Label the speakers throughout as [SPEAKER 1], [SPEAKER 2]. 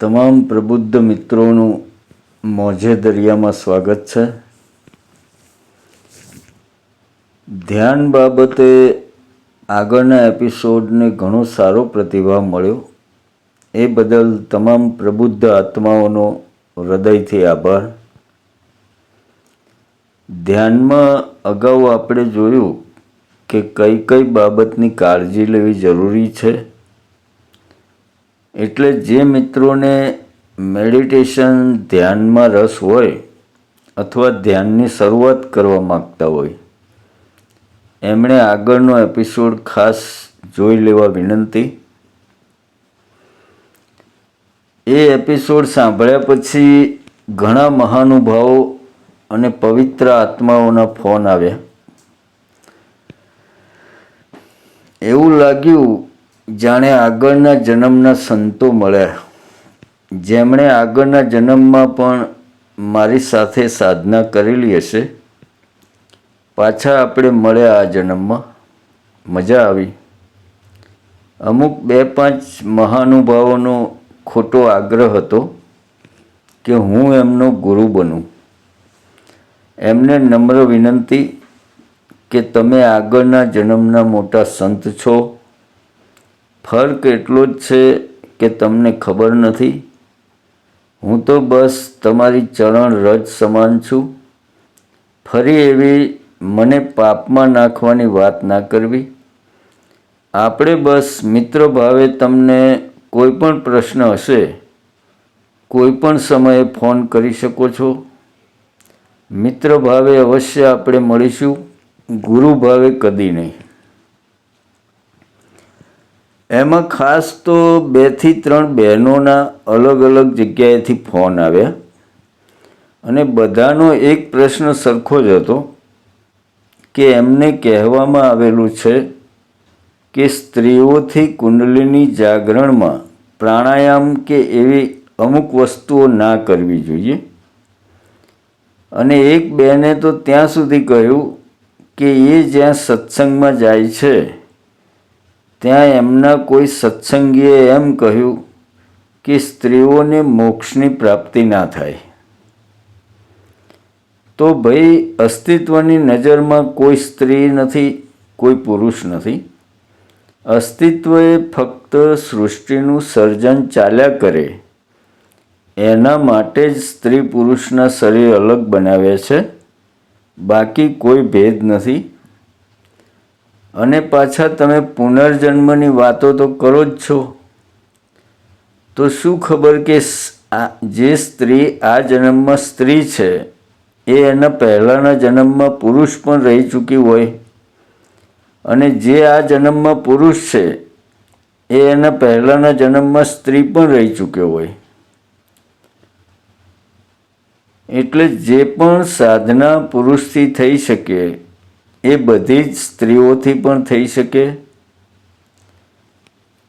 [SPEAKER 1] તમામ પ્રબુદ્ધ મિત્રોનું મોજે દરિયામાં સ્વાગત છે. ધ્યાન બાબતે આગળના એપિસોડને ઘણો સારો પ્રતિભાવ મળ્યો. એ બદલ તમામ પ્રબુદ્ધ આત્માઓનો હૃદયથી આભાર. ધ્યાનમાં અગાઉ આપણે જોયું કે કઈ કઈ બાબતની કાળજી લેવી જરૂરી છે. એટલે જે મિત્રોને મેડિટેશન ધ્યાનમાં રસ હોય અથવા ધ્યાનની શરૂઆત કરવા માગતા હોય, એમણે આગળનો એપિસોડ ખાસ જોઈ લેવા વિનંતી. એ એપિસોડ સાંભળ્યા પછી ઘણા મહાનુભાવો અને પવિત્ર આત્માઓના ફોન આવ્યા. એવું લાગ્યું જાણે આગળના જન્મના સંતો મળ્યા જેમણે આગળના જન્મમાં પણ મારી સાથે સાધના કરેલી હશે. પાછા આપણે મળ્યા આ જન્મમાં. મજા આવી. અમુક બે પાંચ મહાનુભાવોનો ખોટો આગ્રહ હતો કે હું એમનો ગુરુ બનું. એમને નમ્ર વિનંતી કે તમે આગળના જન્મના મોટા સંત છો. ફર્ક એટલો જ છે કે તમને ખબર નથી. હું તો બસ તમારી ચરણ રજ સમાન છું. ફરી એવી મને પાપમાં નાખવાની વાત ના કરવી. આપણે બસ મિત્ર ભાવે તમને કોઈ પણ પ્રશ્ન હશે, કોઈ પણ સમયે ફોન કરી શકો છો. મિત્ર ભાવે અવશ્ય આપણે મળીશું. ગુરુ ભાવે કદી નહીં. એમાં ખાસ તો બેથી ત્રણ બહેનોના અલગ અલગ જગ્યાએથી ફોન આવ્યા. અને બધાનો એક પ્રશ્ન સરખો જ હતો કે એમને કહેવામાં આવેલું છે કે સ્ત્રીઓથી કુંડલીની જાગરણમાં પ્રાણાયામ કે એવી અમુક વસ્તુઓ ના કરવી જોઈએ. અને એક બહેને તો ત્યાં સુધી કહ્યું કે એ જ્યાં સત્સંગમાં જાય છે ત્યાં એમના કોઈ સત્સંગીએ એમ કહ્યું કે સ્ત્રીઓને મોક્ષની પ્રાપ્તિ ના થાય. તો ભાઈ અસ્તિત્વની નજરમાં કોઈ સ્ત્રી નથી, કોઈ પુરુષ નથી. અસ્તિત્વ એ ફક્ત સૃષ્ટિનું સર્જન ચાલ્યા કરે. એના માટે જ સ્ત્રી પુરુષના શરીર અલગ બનાવ્યા છે. બાકી કોઈ ભેદ નથી. અને પાછા તમે પુનર્જન્મની વાતો તો કરો જ છો. તો શું ખબર કે જે સ્ત્રી આ જન્મમાં સ્ત્રી છે, એ એના પહેલાંના જન્મમાં પુરુષ પણ રહી ચૂકી હોય. અને જે આ જન્મમાં પુરુષ છે, એ એના પહેલાંના જન્મમાં સ્ત્રી પણ રહી ચૂક્યો હોય. એટલે જે પણ સાધના પુરુષથી થઈ શકે એ બધી જ સ્ત્રીઓથી પણ થઈ શકે?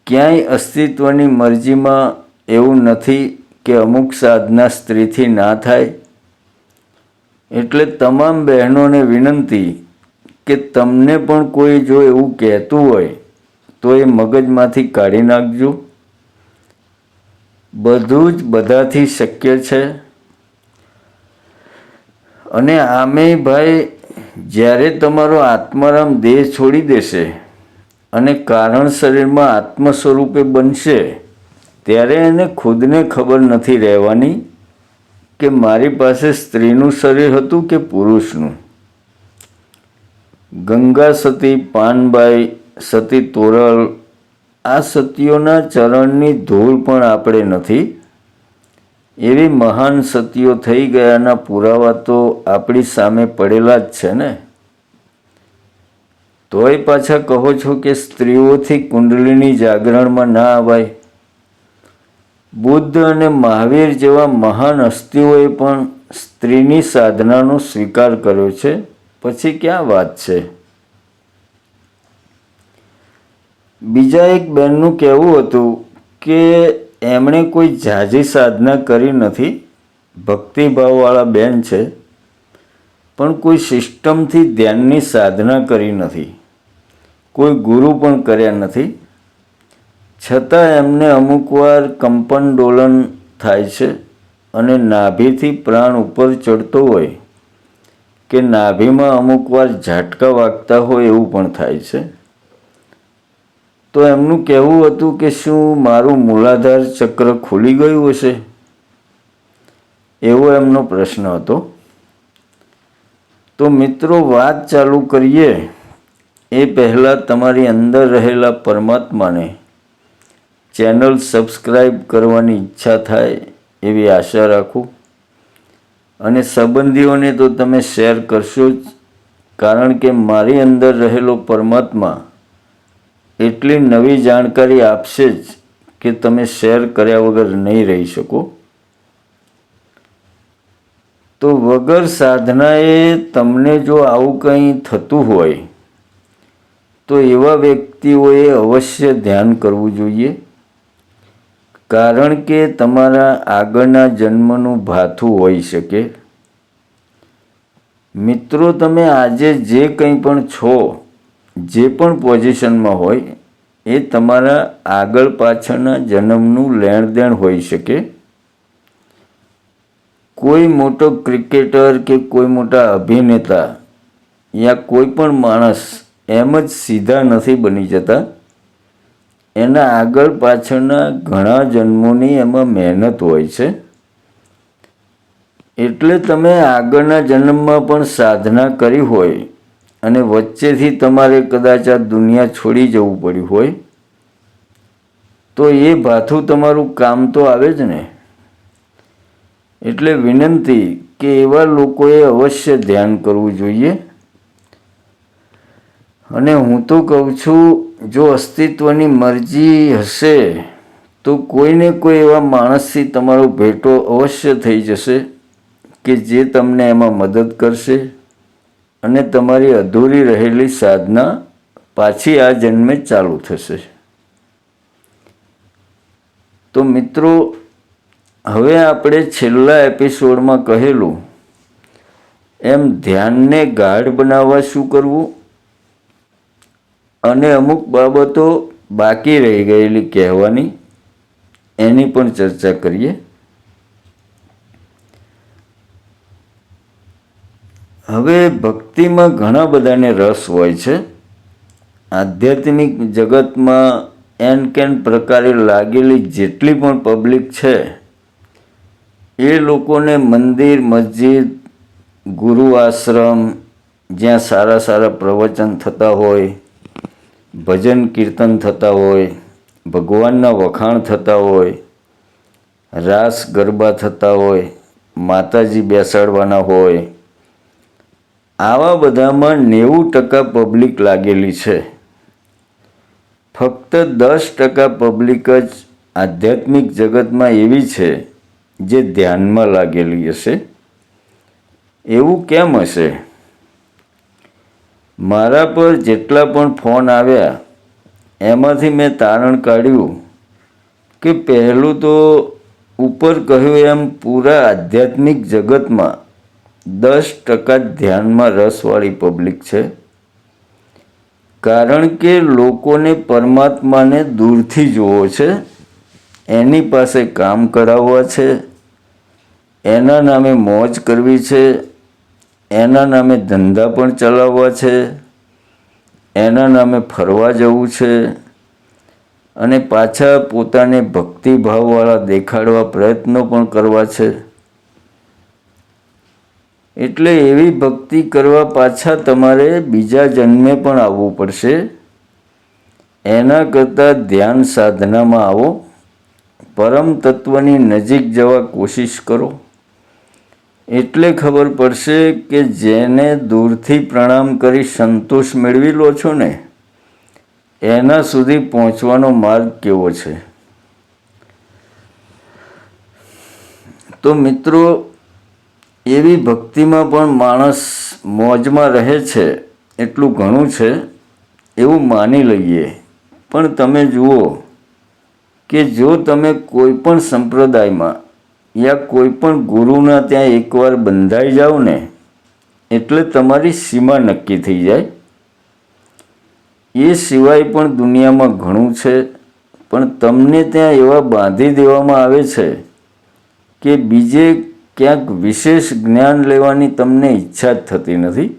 [SPEAKER 1] ક્યાંય અસ્તિત્વની મરજીમાં એવું નથી કે અમુક સાધના સ્ત્રીથી ના થાય? એટલે તમામ બહેનોને વિનંતી કે તમને પણ કોઈ જો એવું કહેતું હોય, તો એ મગજમાંથી કાઢી નાખજો. બધું જ બધાથી શક્ય છે. અને આમે ભાઈ જ્યારે તમારો આત્મારામ દેહ છોડી દેશે અને કારણ શરીરમાં આત્મ સ્વરૂપે બનશે, ત્યારે એને ખુદને ખબર નથી રહેવાની કે મારી પાસે સ્ત્રીનું શરીર હતું કે પુરુષનું. ગંગા સતી, પાનબાઈ સતી, તોરલ આ સતીઓના ચરણની ધૂળ પણ આપણે નથી. એવી મહાન સતીઓ થઈ ગયાના પુરાવા તો આપણી સામે પડેલા જ છે ને? તોય પાછા કહો છો કે સ્ત્રીઓથી કુંડલીની જાગરણમાં ના આવાય બુદ્ધ અને મહાવીર જેવા મહાન હસ્તીઓએ પણ સ્ત્રીની સાધનાનો સ્વીકાર કર્યો છે. પછી ક્યાં વાત છે? બીજા એક બેનનું કહેવું હતું કે એમણે કોઈ ઝાઝી સાધના કરી નથી. ભક્તિભાવવાળા બેન છે, પણ કોઈ સિસ્ટમથી ધ્યાનની સાધના કરી નથી. કોઈ ગુરુ પણ કર્યા નથી. છતાં એમને અમુક વાર કંપન ડોલન થાય છે અને નાભીથી પ્રાણ ઉપર ચડતો હોય. કે નાભીમાં અમુક વાર ઝાટકા વાગતા હોય એવું પણ થાય છે. તો એમનું કહેવું હતું કે શું મારું મૂલાધાર ચક્ર ખુલી ગયું હશે? એવો એમનો પ્રશ્ન હતો. તો મિત્રો, વાત ચાલુ કરીએ. એ પહેલાં તમારી અંદર રહેલા પરમાત્માને ચેનલ સબસ્ક્રાઈબ કરવાની ઈચ્છા થાય એવી આશા રાખું. અને સંબંધીઓને તો તમે શેર કરશો જ, કારણ કે મારી અંદર રહેલો પરમાત્મા એટલી નવી જાણકારી આપશે જ કે તમે શેર કર્યા વગર નહીં રહી શકો. તો વગર સાધનાએ તમને જો આવું કંઈ થતું હોય, તો એવા વ્યક્તિઓએ અવશ્ય ધ્યાન કરવું જોઈએ. કારણ કે તમારા આગળના જન્મનું ભાથું હોઈ શકે. મિત્રો, તમે આજે જે કંઈ પણ છો જે પણ પોઝિશનમાં હોય, એ તમારા આગળ પાછળના જન્મનું લેણદેણ હોઈ શકે. કોઈ મોટો ક્રિકેટર કે કોઈ મોટા અભિનેતા યા કોઈ પણ માણસ એમ જ સીધા નથી બની જતા. એના આગળ પાછળના ઘણા જન્મોની એમાં મહેનત હોય છે. એટલે તમે આગળના જન્મમાં પણ સાધના કરી હોય અને વચ્ચેથી તમારે કદાચ આ દુનિયા છોડી જવું પડ્યું હોય, તો એ ભાથું તમારું કામ તો આવે જ ને. એટલે વિનંતી કે એવા લોકોએ અવશ્ય ધ્યાન કરવું જોઈએ. અને હું તો કહું છું, જો અસ્તિત્વની મરજી હશે, તો કોઈને કોઈ એવા માણસથી તમારો ભેટો અવશ્ય થઈ જશે કે જે તમને એમાં મદદ કરશે. અને તમારી અધૂરી રહેલી સાધના પાછી આ જન્મે ચાલુ થશે. તો મિત્રો, હવે આપણે છેલ્લા એપિસોડમાં કહેલું, એમ ધ્યાનને ગાઢ બનાવવા શું કરવું? અને અમુક બાબતો બાકી રહી ગયેલી કહેવાની, એની પણ ચર્ચા કરીએ. હવે ભક્તિમાં ઘણા બધાને રસ હોય છે. આધ્યાત્મિક જગતમાં એન કેન પ્રકારે લાગેલી જેટલી પણ પબ્લિક છે, એ લોકોને મંદિર, મસ્જિદ, ગુરુ આશ્રમ, જ્યાં સારા સારા પ્રવચન થતા હોય, ભજન કીર્તન થતા હોય, ભગવાનના વખાણ થતા હોય, રાસ ગરબા થતા હોય, માતાજી બેસાડવાના હોય આવા બધામાં નેવું ટકા પબ્લિક લાગેલી છે. ફક્ત દસ ટકા પબ્લિક જ આધ્યાત્મિક જગતમાં એવી છે જે ધ્યાનમાં લાગેલી હશે. એવું કેમ હશે? મારા પર જેટલા પણ ફોન આવ્યા, એમાંથી મેં તારણ કાઢ્યું કે પહેલું તો ઉપર કહ્યું એમ પૂરા આધ્યાત્મિક જગતમાં દસ ટકા ધ્યાનમાં રસવાળી પબ્લિક છે. કારણ કે લોકોને પરમાત્માને દૂરથી જોવો છે, એની પાસે કામ કરાવવા છે, એના નામે મોજ કરવી છે, એના નામે ધંધા પણ ચલાવવા છે, એના નામે ફરવા જવું છે, અને પાછા પોતાને ભક્તિભાવવાળા દેખાડવા પ્રયત્નો પણ કરવા છે. એટલે એવી ભક્તિ કરવા પાછા તમારે બીજા જન્મે પણ આવવું પડશે. એના કરતાં ધ્યાન સાધનામાં આવો. પરમ તત્વની નજીક જવા કોશિશ કરો. એટલે ખબર પડશે કે જેને દૂરથી પ્રણામ કરી સંતોષ મેળવી લો છો ને, એના સુધી પહોંચવાનો માર્ગ કેવો છે? તો મિત્રો એવી ભક્તિમાં પણ માણસ મોજમાં રહે છે, એટલું ઘણું છે, એવું માની લઈએ. પણ તમે જુઓ કે જો તમે કોઈ પણ સંપ્રદાયમાં યા કોઈ પણ ગુરુના ત્યાં એકવાર બંધાઈ જાઓ ને, એટલે તમારી સીમા નક્કી થઈ જાય. એ સિવાય પણ દુનિયામાં ઘણું છે, પણ તમને ત્યાં એવા બાંધી દેવામાં આવે છે કે બીજે ક્યાંક વિશેષ જ્ઞાન લેવાની તમને ઈચ્છા જ થતી નથી.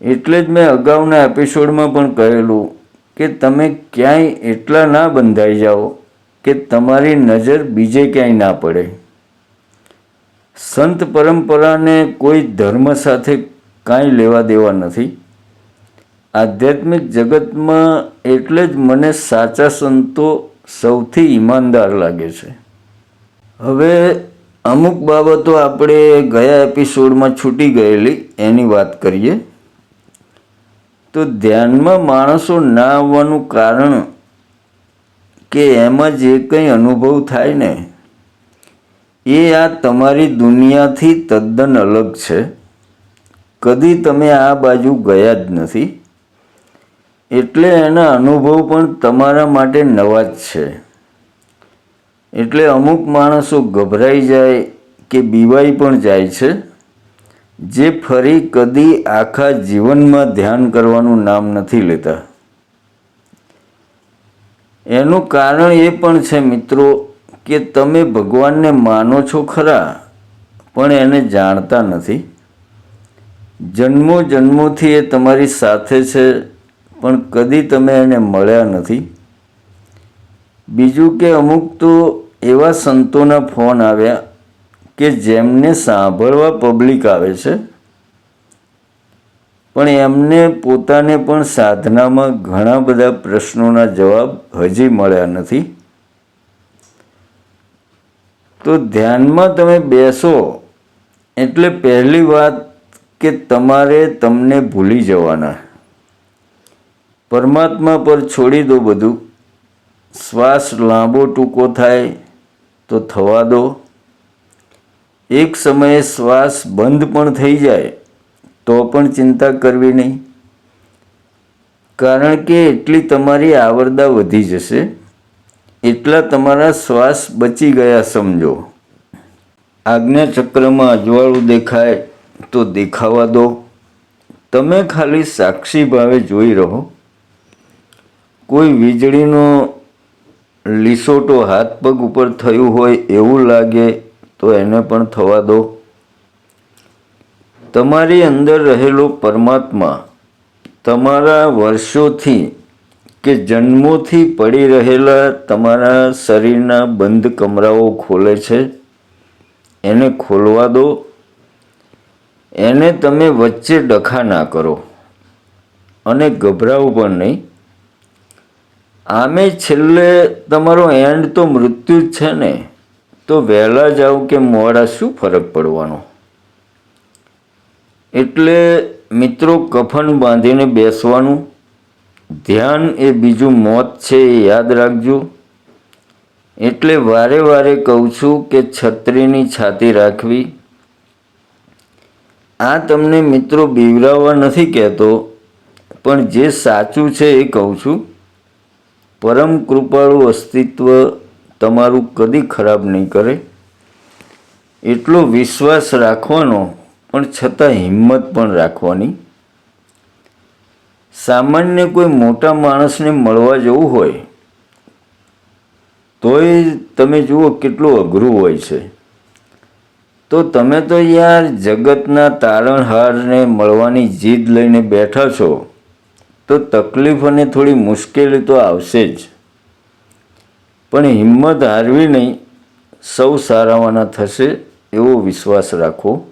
[SPEAKER 1] એટલે જ મેં અગાઉના એપિસોડમાં પણ કહેલું કે તમે ક્યાંય એટલા ના બંધાઈ જાઓ કે તમારી નજર બીજે ક્યાંય ના પડે. સંત પરંપરાને કોઈ ધર્મ સાથે કાંઈ લેવા દેવા નથી. આધ્યાત્મિક જગતમાં એટલે જ મને સાચા સંતો સૌથી ઈમાનદાર લાગે છે. હવે અમુક બાબતો આપણે ગયા એપિસોડમાં છૂટી ગયેલી, એની વાત કરીએ. તો ધ્યાનમાં માણસો ના આવવાનું કારણ કે એમાં જે કંઈ અનુભવ થાય ને, એ આ તમારી દુનિયાથી તદ્દન અલગ છે. કદી તમે આ બાજુ ગયા જ નથી. એટલે એના અનુભવ પણ તમારા માટે નવા જ છે. એટલે અમુક માણસો ગભરાઈ જાય કે બીવાઈ પણ જાય છે, જે ફરી કદી આખા જીવનમાં ધ્યાન કરવાનું નામ નથી લેતા. એનું કારણ એ પણ છે મિત્રો કે તમે ભગવાનને માનો છો ખરા, પણ એને જાણતા નથી. જન્મો જન્મોથી એ તમારી સાથે છે, પણ કદી તમે એને મળ્યા નથી. બીજું કે અમુક તો એવા સંતોના ફોન આવ્યા કે જેમને સાંભળવા પબ્લિક આવે છે. પણ એમને પોતાને પણ સાધનામાં ઘણા બધા પ્રશ્નોના જવાબ હજી મળ્યા નથી. તો ધ્યાનમાં તમે બેસો, એટલે પહેલી વાત કે તમારે તમને ભૂલી જવાના. પરમાત્મા પર છોડી દો બધું. શ્વાસ લાંબો ટૂંકો થાય તો થવા દો. એક સમયે શ્વાસ બંધ પણ થઈ જાય, તો પણ ચિંતા કરવી નહીં. કારણ કે એટલી તમારી આવરદા વધી જશે, એટલા તમારા શ્વાસ બચી ગયા સમજો. આજ્ઞા ચક્રમાં અજવાળું દેખાય તો દેખાવા દો. તમે ખાલી સાક્ષી ભાવે જોઈ રહો. કોઈ વીજળીનો લીસોટો હાથ પગ ઉપર થયું હોય એવું લાગે તો એને પણ થવા દો. તમારી અંદર રહેલો પરમાત્મા તમારા વર્ષોથી કે જન્મોથી પડી રહેલા તમારા શરીરના બંધ કમરાઓ ખોલે છે. એને ખોલવા દો. એને તમે વચ્ચે ડખા ના કરો અને ગભરાવું પણ નહીં. આમે છેલ્લે તમારો એન્ડ તો મૃત્યુ જ છે ને. તો વહેલા જાઓ કે મોડા શું ફરક પડવાનો? એટલે મિત્રો કફન બાંધીને બેસવાનું. ધ્યાન એ બીજું મોત છે એ યાદ રાખજો. એટલે વારે વારે કહું છું કે છત્રીની છાતી રાખવી. આ તમને મિત્રો બીવરાવવા નથી કહેતો, પણ જે સાચું છે એ કહું છું. પરમ કૃપાળુ અસ્તિત્વ તમારું કદી ખરાબ નહીં કરે. એટલો વિશ્વાસ રાખવાનો પણ છતાં હિંમત પણ રાખવાની. સામાન્ય કોઈ મોટા માણસને મળવા જવું હોય, તોય તમે જુઓ કેટલું અઘરું હોય છે. તો તમે તો યાર જગતના તારણહારને મળવાની જીદ લઈને બેઠા છો. તો તકલીફ અને થોડી મુશ્કેલી તો આવશે જ. પણ હિંમત હારવી નહીં, સૌ સારાવાના થશે એવો વિશ્વાસ રાખો.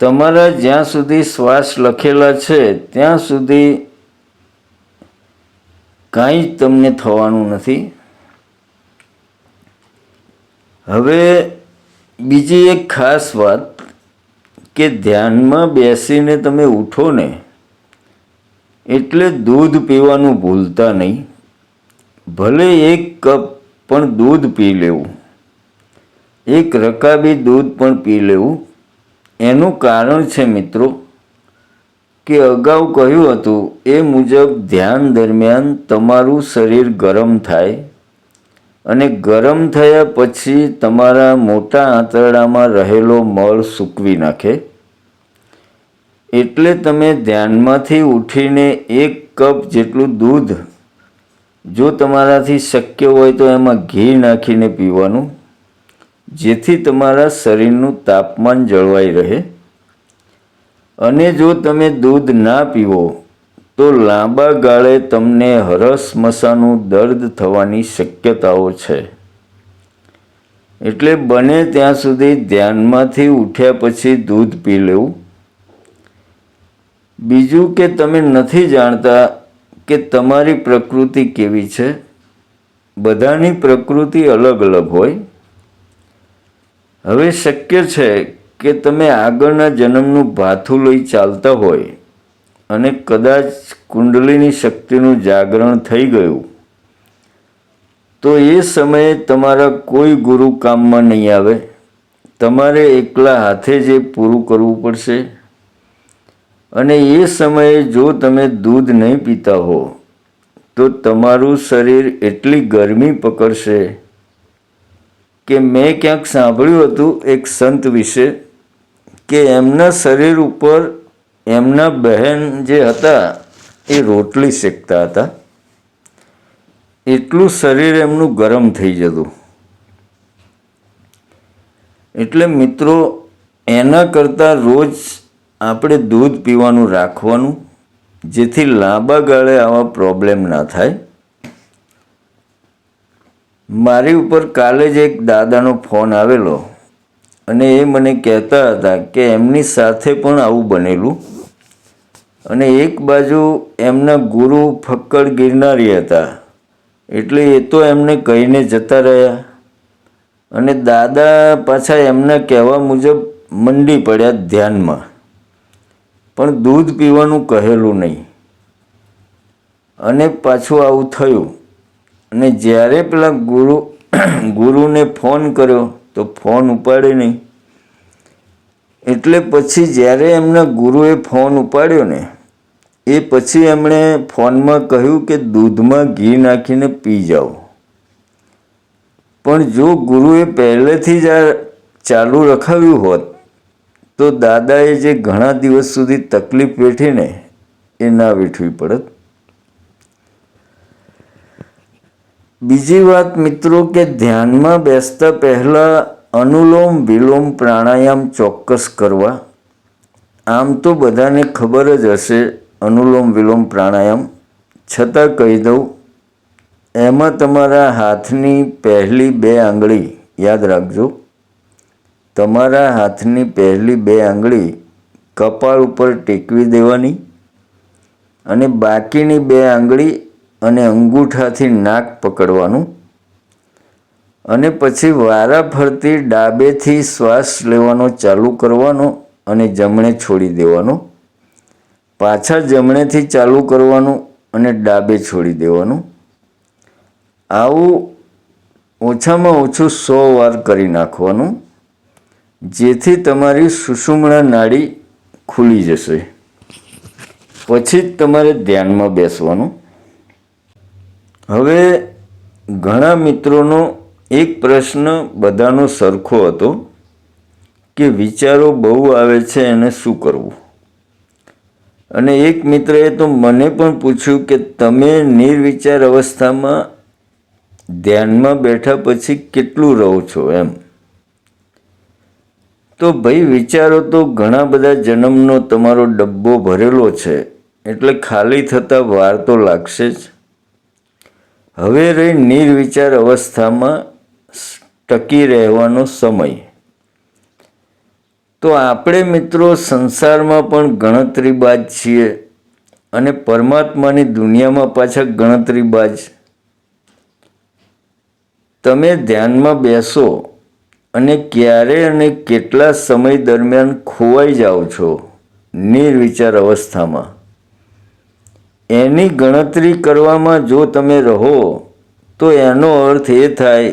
[SPEAKER 1] તમારા જ્યાં સુધી શ્વાસ લખેલા છે, ત્યાં સુધી કાંઈ જ તમને થવાનું નથી. હવે બીજી એક ખાસ વાત કે ધ્યાનમાં બેસીને તમે ઉઠો ને, એટલે દૂધ પીવાનું ભૂલતા નહીં. ભલે એક કપ પણ દૂધ પી લેવું. એક રકાબી દૂધ પણ પી લેવું. એનું કારણ છે મિત્રો, કે અગાઉ કહ્યું હતું એ મુજબ ધ્યાન દરમિયાન તમારું શરીર ગરમ થાય અને ગરમ થયા પછી તમારા મોટા આંતરડામાં રહેલો મળ સૂકવી નાખે. એટલે તમે ધ્યાનમાંથી ઉઠીને એક કપ જેટલું દૂધ, જો તમારાથી શક્ય હોય તો એમાં ઘી નાખીને પીવાનું, જેથી તમારા શરીરનું તાપમાન જળવાઈ રહે. અને જો તમે દૂધ ના પીવો તો લાંબા ગાળે તમને હરસ મસાનું દર્દ થવાની શક્યતાઓ છે. એટલે બને ત્યાં સુધી ધ્યાનમાંથી ઉઠ્યા પછી દૂધ પી લેવું. બીજું કે તમે નથી જાણતા કે તમારી પ્રકૃતિ કેવી છે. બધાની પ્રકૃતિ અલગ અલગ હોય. હવે શક્ય છે કે તમે આગળના જન્મનું ભાથું લઈ ચાલતા હોય. અને કદાચ કુંડલીની શક્તિનું જાગરણ થઈ ગયું. તો એ સમયે તમારા કોઈ ગુરુ કામમાં નહીં આવે. તમારે એકલા હાથે જ એ પૂરું કરવું પડશે. અને એ સમયે જો તમે દૂધ નહીં પીતા હો, તો તમારું શરીર એટલી ગરમી પકડશે કે મેં ક્યાંક સાંભળ્યું હતું એક સંત વિશે કે એમના શરીર ઉપર એમના બહેન જે હતા, એ રોટલી શેકતા હતા. એટલું શરીર એમનું ગરમ થઈ જતું. એટલે મિત્રો, એના કરતાં રોજ આપણે દૂધ પીવાનું રાખવાનું, જેથી લાંબા ગાળે આવા પ્રોબ્લેમ ના થાય. મારી ઉપર કાલે જ એક દાદાનો ફોન આવેલો અને એ મને કહેતા હતા કે એમની સાથે પણ આવું બનેલું. અને એક બાજુ એમના ગુરુ ફક્કડ ગિરનારી હતા. એટલે એ તો એમને કહીને જતા રહ્યા. અને દાદા પાછા એમના કહેવા મુજબ મંડી પડ્યા ધ્યાનમાં. પણ દૂધ પીવાનું કહેલું નહીં. અને પાછું આવું થયું. અને જ્યારે પેલા ગુરુ, ગુરુને ફોન કર્યો, તો ફોન ઉપાડે નહીં. એટલે પછી જ્યારે એમના ગુરુએ ફોન ઉપાડ્યો ને, એ પછી એમણે ફોનમાં કહ્યું કે દૂધમાં ઘી નાખીને પી જાઓ. પણ જો ગુરુએ પહેલેથી જ આ ચાલુ રખાવ્યું હોત, તો દાદાએ જે ઘણા દિવસ સુધી તકલીફ વેઠીને એ ના વેઠવી પડત. બીજી વાત મિત્રો કે ધ્યાનમાં બેસતા પહેલાં અનુલોમ વિલોમ પ્રાણાયામ ચોક્કસ કરવા. આમ તો બધાને ખબર જ હશે અનુલોમ વિલોમ પ્રાણાયામ. છતાં કહી દઉં, એમાં તમારા હાથની પહેલી બે આંગળી, યાદ રાખજો, તમારા હાથની પહેલી બે આંગળી કપાળ ઉપર ટેકવી દેવાની અને બાકીની બે આંગળી અને અંગૂઠાથી નાક પકડવાનું. અને પછી વારા ફરતી ડાબેથી શ્વાસ લેવાનો ચાલુ કરવાનો અને જમણે છોડી દેવાનો. પાછા જમણેથી ચાલુ કરવાનું અને ડાબે છોડી દેવાનું. આવું ઓછામાં ઓછું સો વાર કરી નાખવાનું, જેથી તમારી સુષુમણા નાડી ખુલી જશે. પછી જ તમારે ધ્યાનમાં બેસવાનું. હવે ઘણા મિત્રોનો એક પ્રશ્ન બધાનો સરખો હતો કે વિચારો બહુ આવે છે એને શું કરવું? અને એક મિત્રએ તો મને પણ પૂછ્યું કે તમે નિર્વિચાર અવસ્થામાં ધ્યાનમાં બેઠા પછી કેટલું રહો છો એમ. તો ભાઈ વિચારો તો ઘણા બધા જન્મનો તમારો ડબ્બો ભરેલો છે, એટલે ખાલી થતાં વાર તો લાગશે જ. હવે રહી નિર્વિચાર અવસ્થામાં ટકી રહેવાનો સમય. તો આપણે મિત્રો સંસારમાં પણ ગણતરીબાજ છીએ અને પરમાત્માની દુનિયામાં પાછા ગણતરીબાજ. તમે ધ્યાનમાં બેસો અને ક્યારે અને કેટલા સમય દરમિયાન ખોવાઈ જાઓ છો નિર્વિચાર અવસ્થામાં. એની ગણતરી કરવામાં જો તમે રહો, તો એનો અર્થ એ થાય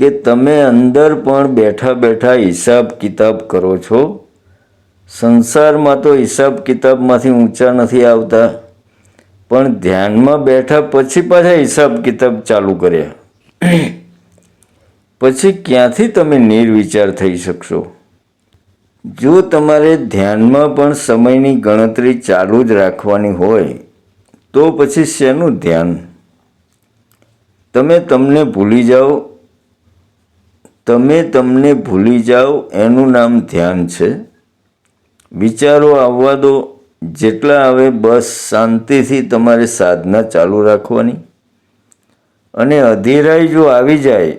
[SPEAKER 1] કે તમે અંદર પણ બેઠા બેઠા હિસાબ કિતાબ કરો છો? સંસારમાં તો હિસાબ કિતાબમાંથી ઊંચા નથી આવતા. પણ ધ્યાનમાં બેઠા પછી પાછા હિસાબ કિતાબ ચાલુ કર્યા. પછી ક્યાંથી તમે નિર્વિચાર થઈ શકશો? જો તમારે ધ્યાનમાં પણ સમયની ગણતરી ચાલુ જ રાખવાની હોય, તો પછી શેનું ધ્યાન? તમે તમને ભૂલી જાઓ તમે તમને ભૂલી જાઓ, એનું નામ ધ્યાન છે. વિચારો આવવા દો જેટલા આવે બસ શાંતિથી તમારે સાધના ચાલુ રાખવાની. અને અધીરાઈ જો આવી જાય,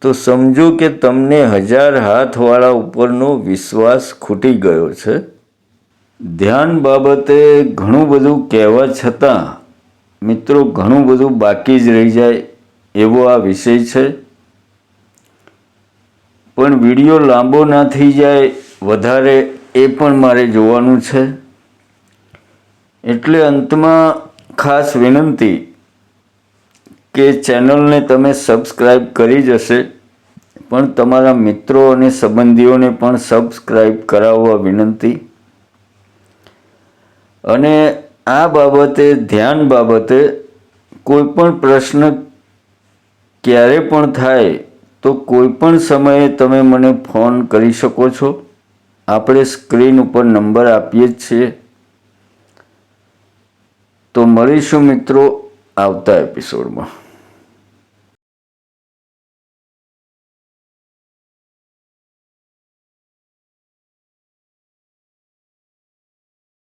[SPEAKER 1] તો સમજો કે તમને હજાર હાથવાળા ઉપરનો વિશ્વાસ ખૂટી ગયો છે. ધ્યાન બાબતે ઘણું બધું કહેવા છતાં, મિત્રો, ઘણું બધું બાકી જ રહી જાય એવો આ વિષય છે. પણ વીડિયો લાંબો ના થઈ જાય, વધારે એ પણ મારે જોવાનું છે. એટલે અંતમાં ખાસ વિનંતી કે ચેનલને તમે સબસ્ક્રાઈબ કરી જ હશે, પણ તમારા મિત્રો અને સંબંધીઓને પણ સબસ્ક્રાઈબ કરાવવા વિનંતી. અને આ બાબતે, ધ્યાન બાબતે કોઈ પણ પ્રશ્ન ક્યારે પણ થાય તો કોઈ પણ સમયે તમે મને ફોન કરી શકો છો. આપણે સ્ક્રીન ઉપર નંબર આપીએ જ છીએ. તો મળીશું મિત્રો આવતા એપિસોડમાં.